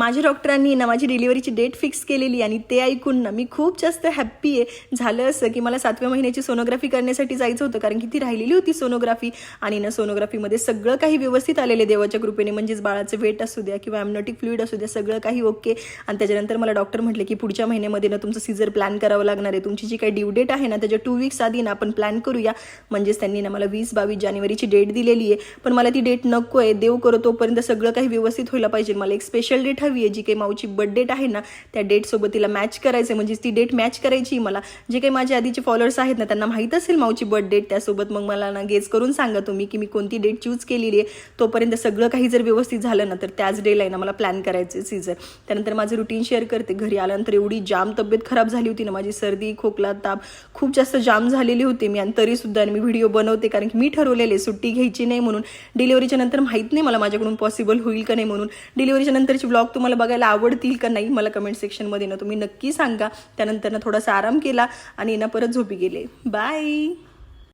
माझ्या डॉक्टरांनी ना माझी डिलिव्हरीची डेट फिक्स केलेली आणि ते ऐकून ना मी खूप जास्त हॅप्पी आहे. झालं असं की मला सातव्या महिन्याची सोनोग्राफी करण्यासाठी जायचं होतं कारण की ती राहिलेली होती सोनोग्राफी आणि ना सोनोग्राफीमध्ये सगळं काही व्यवस्थित आलेले देवाच्या कृपेने. म्हणजेच बाळाचं वेट असू द्या किंवा ॲमनॉटिक फ्लुईड असू द्या सगळं काही ओके आणि त्याच्यानंतर मला डॉक्टर म्हटले की पुढच्या महिन्यामध्ये ना तुमचं सीझर प्लॅन करावं लागणार आहे. तुमची जी काही ड्यू डेट आहे ना त्याच्या टू वीक्स आधी ना आपण प्लॅन करूया. म्हणजेच त्यांनी ना मला वीस बावीस जानेवारीची डेट दिलेली आहे. पण मला ती डेट नको आहे देव करो तोपर्यंत सगळं काही व्यवस्थित व्हायला पाहिजे. मला एक स्पेशल डेट हवी आहे. जी काही माऊची बर्थ डेट आहे ना त्या डेटसोबत तिला मॅच करायचं आहे म्हणजे ती डेट मॅच करायची मला. जे काही माझे आधीचे फॉलोअर्स आहेत ना त्यांना माहीत असेल माऊची बर्थ डेट त्यासोबत. मग मला ना गेस करून सांगा तुम्ही की मी कोणती डेट चूज केलेली आहे. तोपर्यंत सगळं काही जर व्यवस्थित झालं ना तर त्याच डेला आहे ना मला प्लॅन करायचं आहे सीझर त्यानंतर माझं रुटीन शेअर करते. घरी आल्यानंतर एवढी जाम तब्येत खराब झाली होती ना माझी सर्दी खोकला ताप खूप जास्त जाम झालेली होती मी. आणि तरीसुद्धा मी व्हिडिओ बनवते कारण की मी ठरवलेले सुट्टी घ्यायची नाही म्हणून. डिलिव्हरीच्या नंतर माहीत नाही मला माझ्याकडून पॉसिबल होईल का नाही म्हणून. डिलिव्हरीच्या नंतरची ब्लॉग तुम्हाला बघायला आवडतील का नाही मला कमेंट सेक्शनमध्ये ना तुम्ही नक्की सांगा. त्यानंतर ना थोडासा आराम केला आणि ना परत झोपी गेले. बाय